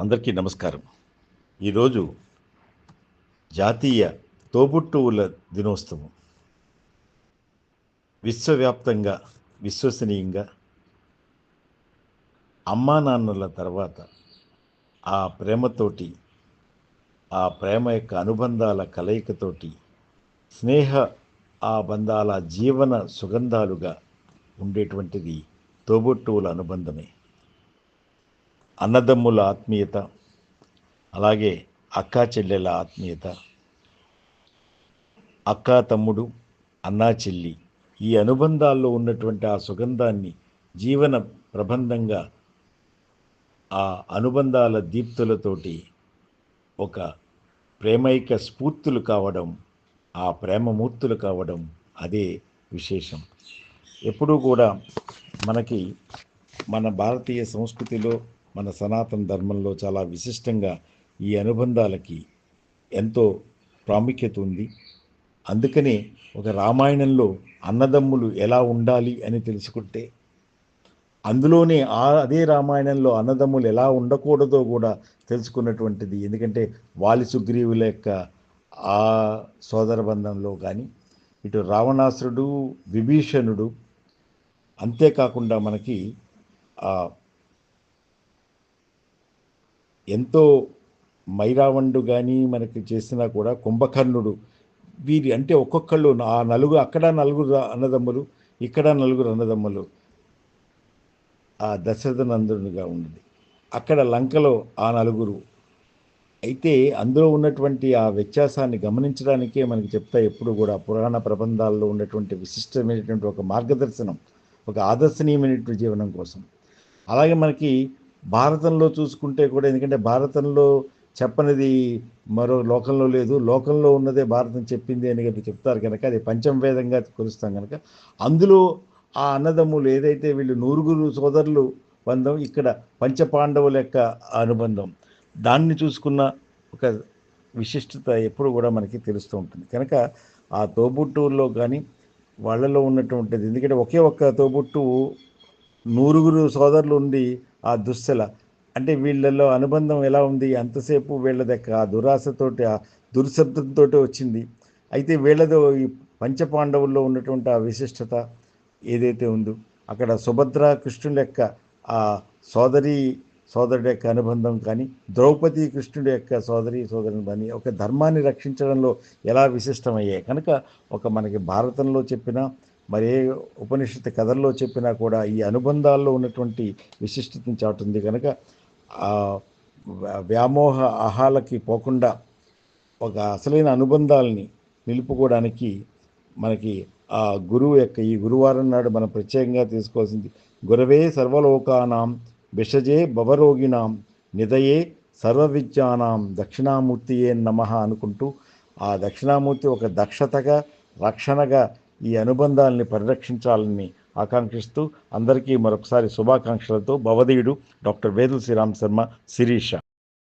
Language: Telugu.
అందరికీ నమస్కారం. ఈరోజు జాతీయ తోబుట్టువుల దినోత్సవం. విశ్వవ్యాప్తంగా విశ్వసనీయంగా అమ్మా నాన్నల తర్వాత ఆ ప్రేమతోటి ఆ ప్రేమ యొక్క అనుబంధాల కలయికతోటి స్నేహ ఆ బంధాల జీవన సుగంధాలుగా ఉండేటువంటిది తోబుట్టువుల అనుబంధమే. అన్నదమ్ముల ఆత్మీయత అలాగే అక్కా చెల్లెల ఆత్మీయత అక్కా తమ్ముడు అన్నా చెల్లి ఈ అనుబంధాల్లో ఉన్నటువంటి ఆ సుగంధాన్ని జీవన ప్రబంధంగా ఆ అనుబంధాల దీప్తులతోటి ఒక ప్రేమైక స్ఫూర్తులు కావడం ఆ ప్రేమమూర్తులు కావడం అదే విశేషం. ఎప్పుడూ కూడా మనకి మన భారతీయ సంస్కృతిలో మన సనాతన ధర్మంలో చాలా విశిష్టంగా ఈ అనుబంధాలకి ఎంతో ప్రాముఖ్యత ఉంది. అందుకనే ఒక రామాయణంలో అన్నదమ్ములు ఎలా ఉండాలి అని తెలుసుకుంటే అందులోనే ఆ అదే రామాయణంలో అన్నదమ్ములు ఎలా ఉండకూడదో కూడా తెలుసుకున్నటువంటిది. ఎందుకంటే వాలి సుగ్రీవుల యొక్క ఆ సోదర బంధంలో కానీ ఇటు రావణాసురుడు విభీషణుడు అంతేకాకుండా మనకి ఆ ఎంతో మైరావణుడు కానీ మనకి చేసినా కూడా కుంభకర్ణుడు వీరి అంటే ఒక్కొక్కళ్ళు ఆ నలుగురు అక్కడ నలుగురు అన్నదమ్ములు ఇక్కడ నలుగురు అన్నదమ్ములు ఆ దశరథ నందునిగా ఉన్నది అక్కడ లంకలో ఆ నలుగురు. అయితే అందులో ఉన్నటువంటి ఆ వ్యత్యాసాన్ని గమనించడానికే మనకి చెప్తా ఎప్పుడు కూడా పురాణ ప్రబంధాల్లో ఉన్నటువంటి విశిష్టమైనటువంటి ఒక మార్గదర్శనం ఒక ఆదర్శనీయమైనటువంటి జీవనం కోసం. అలాగే మనకి భారతంలో చూసుకుంటే కూడా ఎందుకంటే భారతంలో చెప్పనిది మరో లోకంలో లేదు లోకంలో ఉన్నదే భారతం చెప్పింది అని కనుక చెప్తారు కనుక అది పంచమవేదంగా కొలుస్తాం కనుక అందులో ఆ అన్నదమ్ములు ఏదైతే వీళ్ళు నూరుగురు సోదరులు బంధం ఇక్కడ పంచపాండవుల యొక్క అనుబంధం దాన్ని చూసుకున్న ఒక విశిష్టత ఎప్పుడు కూడా మనకి తెలుస్తూ ఉంటుంది. కనుక ఆ తోబుట్టువుల్లో కానీ వాళ్ళలో ఉన్నటువంటిది ఎందుకంటే ఒకే ఒక్క తోబుట్టువు నూరుగురు సోదరులు ఉండి ఆ దుశ్శల అంటే వీళ్ళల్లో అనుబంధం ఎలా ఉంది? అంతసేపు వీళ్ళ దగ్గర ఆ దురాశతోటి ఆ దుర్శబ్దంతో వచ్చింది. అయితే వీళ్ళదో ఈ పంచపాండవుల్లో ఉన్నటువంటి ఆ విశిష్టత ఏదైతే ఉందో అక్కడ సుభద్ర కృష్ణుల యొక్క ఆ సోదరి సోదరుడి యొక్క అనుబంధం కానీ ద్రౌపది కృష్ణుడి యొక్క సోదరి సోదరుని కానీ ఒక ధర్మాన్ని రక్షించడంలో ఎలా విశిష్టమయ్యాయి? కనుక ఒక మనకి భారతంలో చెప్పిన మరే ఉపనిషత్తు కథల్లో చెప్పినా కూడా ఈ అనుబంధాల్లో ఉన్నటువంటి విశిష్టతను చాటుంది కనుక వ్యామోహ ఆహాలకి పోకుండా ఒక అసలైన అనుబంధాలని నిలుపుకోవడానికి మనకి ఆ గురువు యొక్క ఈ గురువారం నాడు మనం ప్రత్యేకంగా తీసుకోవాల్సింది గురవే సర్వలోకానాం విషజే భవరోగిణాం నిదయే సర్వవిద్యానాం దక్షిణామూర్తియే నమ అనుకుంటూ ఆ దక్షిణామూర్తి ఒక దక్షతగా రక్షణగా ఈ అనుబంధాలని పరిరక్షించాలని ఆకాంక్షిస్తూ అందరికీ మరొకసారి శుభాకాంక్షలతో భవదీయుడు డాక్టర్ వేదుల శ్రీరామ్ శర్మ శిరీష.